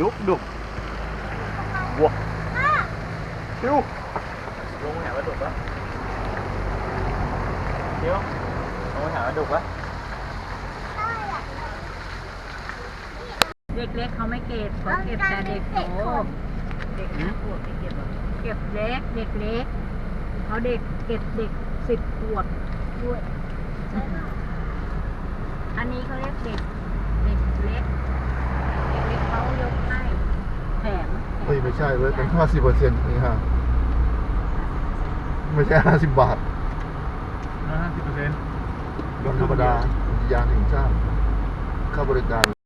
ดุกดุกวัวชิวลงไปหาปลาดุกปะชิวลงไปหาปลาดุกปะเด็กเล็กเขาไม่เก็บเขาเก็บแต่เด็กโตเด็กห้าขวบไม่เก็บหรอกเก็บเล็กเด็กเล็กเขาเด็กเก็บเด็กสิบขวบด้วย อันนี้เขาเรียกเด็กเด็กเล็ก เด็กเล็กเขายกให้แถม เฮ้ย ไม่ใช่เว้ยเป็นห้าสิบเปอร์เซ็นต์นี่ฮะไม่ใช่ห้าสิบบาทห้าสิบเปอร์เซ็นต์วันธรรมดาอุทยานแห่งชาติค่าบริการ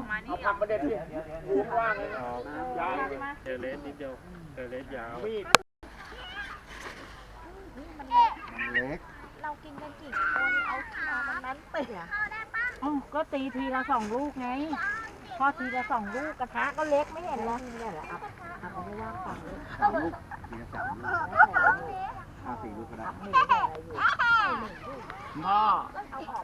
เราไม่เอาออกมานี่ทำประเด็นที่ว่างเลยนะยาวเจอเลสนิดเดียวเจอเลสยาวมีดเล็ก เรากินกันกี่คนเอามามันนั้นเปียอ๋อก็ตีทีละสองลูกไงพอทีละสองลูกกระทะก็เล็กไม่เห็นเหรอเนี่ยแหละครับเอาไม่ว่างฝั่งเลยสามลูกทีละสามลูกห้าสี่ลูกก็ได้พ่อเดี๋ยวนะต้นตาขอ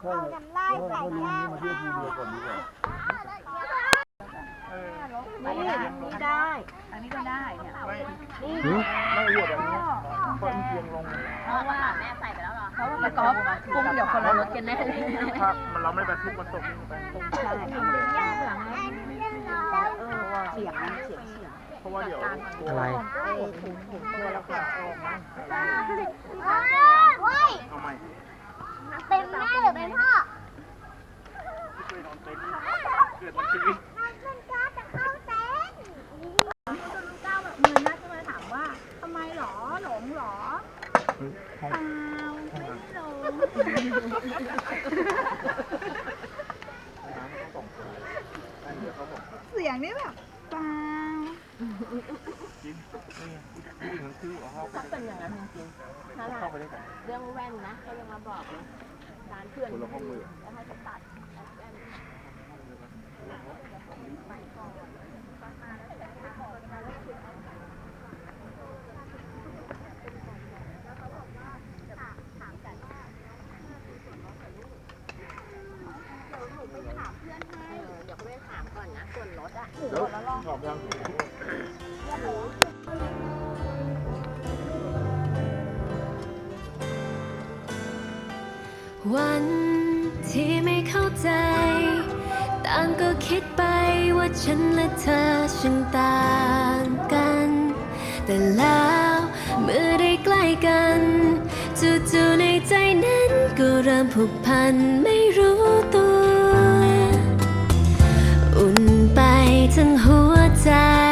เอาน้ำลายใส่ย่างข้าวนี่นี่ได้ อันนี้ก็ได้เนี่ยไม่ไม่อ้วนแบบนี้เพราะมันเพียงลงเพราะว่าแม่ใส่ไปแล้วเหรอเพราะว่าแล้วก็กุ้งเดี๋ยวคนละรสกันแน่เลยถ้ามันเราไม่ไปทุกมันตกไปตรงใช่ย่างหลังไงเออเสียงเสียงเสียงเพราะว่าเดี๋ยวอะไรถุงถุงตัวแล้วก็ออกมา เฮ้ย เอาใหม่ เป็นแม่หรือเป็นพ่อ เคยนอนเต็นท์เกิดมาชีวิต มันกล้าจะเข้าเต็นท์ มือนัดก็มาถามว่าทำไมหรอหลงหรอ ห้อง เปล่าไม่หลงเสียงนี่แบบเปล่ากินนี่ผู้หญิงทั้งคู่เอาเข้าไปต้องเป็นอย่างนั้นจริงๆนั่นแหละเข้าไปได้กันเรื่องแว่นนะเขายังมาบอกนะร้านเพื่อนคนละห้องเลยแล้วให้เขาตัดแว่นแล้วช อบยังวันที่ไม่เข้าใจ ต่างก็คิดไปว่าฉันและเธอช่างต่างกัน แต่แล้วเมื่อได้ใกล้กันจู่ๆในใจนั้นก็เริ่มผูกพันไม่รู้ตัว หั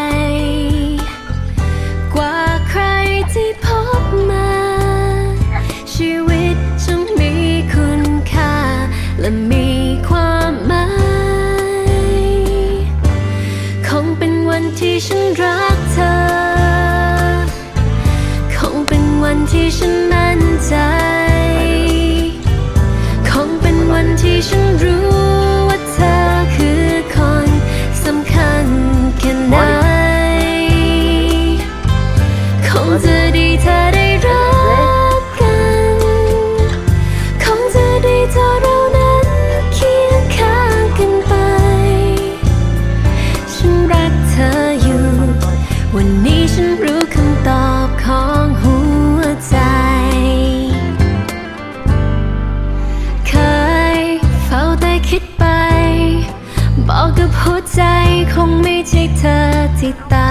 ช่เธอที่ตา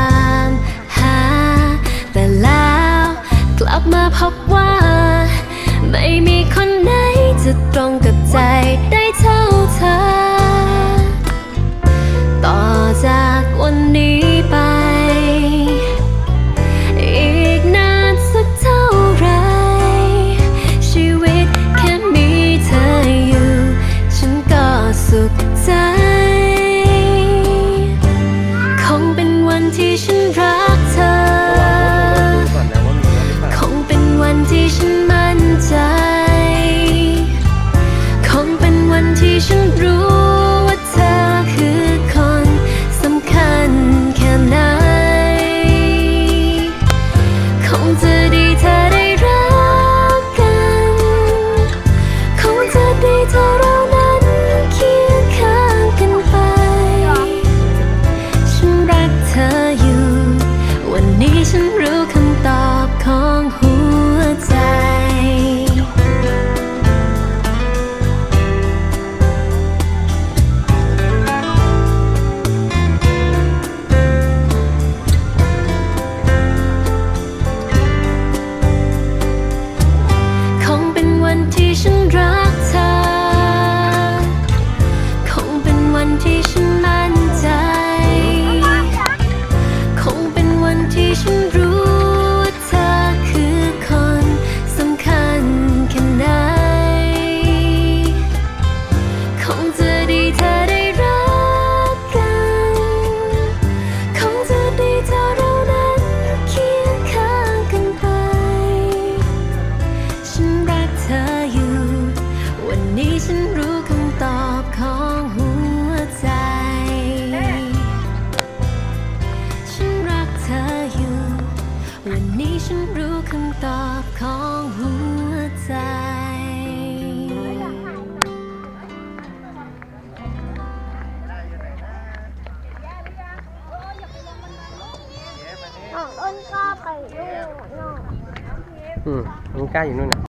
干舆论了